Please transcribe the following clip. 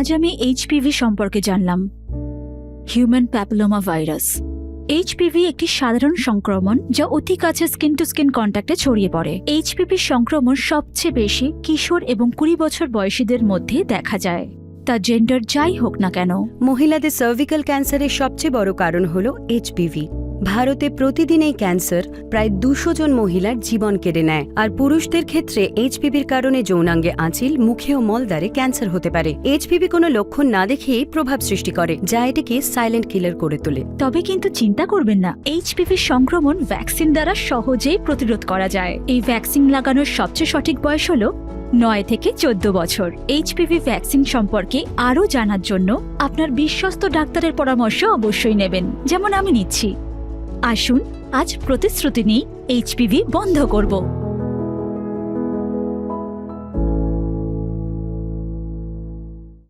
আজ আমি এইচপিভি সম্পর্কে জানলাম। হিউম্যান প্যাপলোমা ভাইরাস এইচপিভি একটি সাধারণ সংক্রমণ যা অতি কাছে স্কিন টু স্কিন কন্ট্যাক্টে ছড়িয়ে পড়ে। এইচপিভি সংক্রমণ সবচেয়ে বেশি কিশোর এবং কুড়ি বছর বয়সীদের মধ্যে দেখা যায়। তা জেন্ডার যাই হোক না কেন। মহিলাদের সার্ভিক্যাল ক্যান্সারের সবচেয়ে বড় কারণ হল এইচপিভি ভারতে প্রতিদিন এই ক্যান্সার প্রায় দুশো জন মহিলার জীবন কেড়ে নেয়। আর পুরুষদের ক্ষেত্রে এইচপিভির কারণে যৌনাঙ্গে আঁচিল, মুখে ও মলদ্বারে ক্যান্সার হতে পারে। এইচপিভি কোনো লক্ষণ না দেখেই প্রভাব সৃষ্টি করে, যা এটিকে সাইলেন্ট কিলার করে তোলে। তবে কিন্তু চিন্তা করবেন না এইচপিভি সংক্রমণ ভ্যাকসিন দ্বারা সহজেই প্রতিরোধ করা যায়। এই ভ্যাকসিন লাগানোর সবচেয়ে সঠিক বয়স হল নয় থেকে চোদ্দ বছর। এইচপিভি ভ্যাকসিন সম্পর্কে আরও জানার জন্য আপনার বিশ্বস্ত ডাক্তারের পরামর্শ অবশ্যই নেবেন। যেমন আমি নিচ্ছি। আসুন আজ প্রতিশ্রুতি নিই এইচপিভি বন্ধ করব।